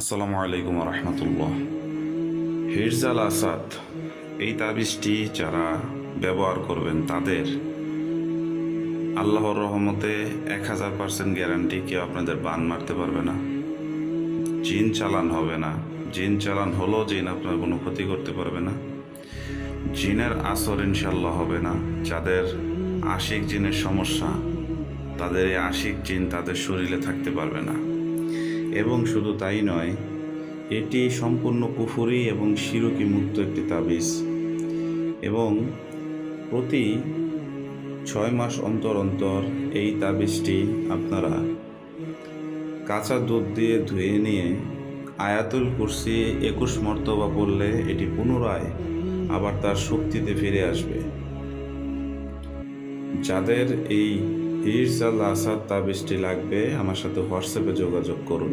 আসসালামু আলাইকুম রহমতুল্লাহ হিরজাল আসাদ, এই তাবিজটি যারা ব্যবহার করবেন তাদের আল্লাহর রহমতে এক হাজার পার্সেন্ট গ্যারান্টি কেউ আপনাদের বান মারতে পারবে না, জিন চালান হবে না। জিন চালান হলেও জিন আপনার কোনো ক্ষতি করতে পারবে না। জিনের আসর ইনশাল্লাহ হবে না। যাদের আশিক জিনের সমস্যা, তাদের এই আশিক জিন তাদের শরীরে থাকতে পারবে না। এবং শুধু তাই নয়, এটি সম্পূর্ণ কুফুরি এবং শিরকি মুক্ত একটি তাবিজ। এবং প্রতি ছয় মাস অন্তর অন্তর এই তাবিজটি আপনারা কাঁচা দুধ দিয়ে ধুয়ে নিয়ে আয়াতুল কুরসি একুশ মর্তবা পড়লে এটি পুনরায় আবার তার শক্তিতে ফিরে আসবে। যাদের এই হিরজাল আসাদ তাবিজটি লাগবে। আমার সাথে হোয়াটসঅ্যাপে যোগাযোগ করুন।